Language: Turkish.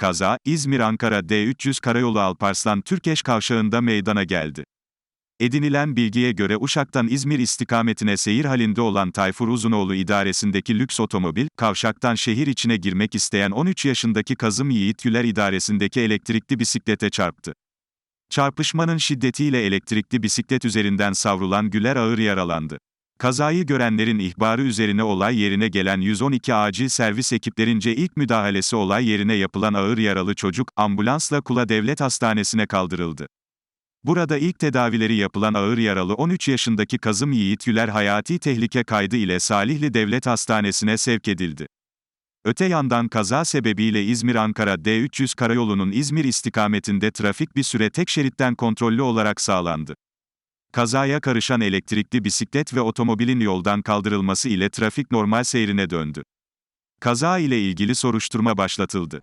Kaza, İzmir-Ankara D300 Karayolu Alparslan Türkeş kavşağında meydana geldi. Edinilen bilgiye göre Uşak'tan İzmir istikametine seyir halinde olan Tayfur Uzunoğlu idaresindeki lüks otomobil, kavşaktan şehir içine girmek isteyen 13 yaşındaki Kazım Yiğit Güler idaresindeki elektrikli bisiklete çarptı. Çarpışmanın şiddetiyle elektrikli bisiklet üzerinden savrulan Güler ağır yaralandı. Kazayı görenlerin ihbarı üzerine olay yerine gelen 112 acil servis ekiplerince ilk müdahalesi olay yerine yapılan ağır yaralı çocuk, ambulansla Kula Devlet Hastanesi'ne kaldırıldı. Burada ilk tedavileri yapılan ağır yaralı 13 yaşındaki Kazım Yiğit Yüler hayati tehlike kaydı ile Salihli Devlet Hastanesi'ne sevk edildi. Öte yandan kaza sebebiyle İzmir-Ankara D300 karayolunun İzmir istikametinde trafik bir süre tek şeritten kontrollü olarak sağlandı. Kazaya karışan elektrikli bisiklet ve otomobilin yoldan kaldırılması ile trafik normal seyrine döndü. Kaza ile ilgili soruşturma başlatıldı.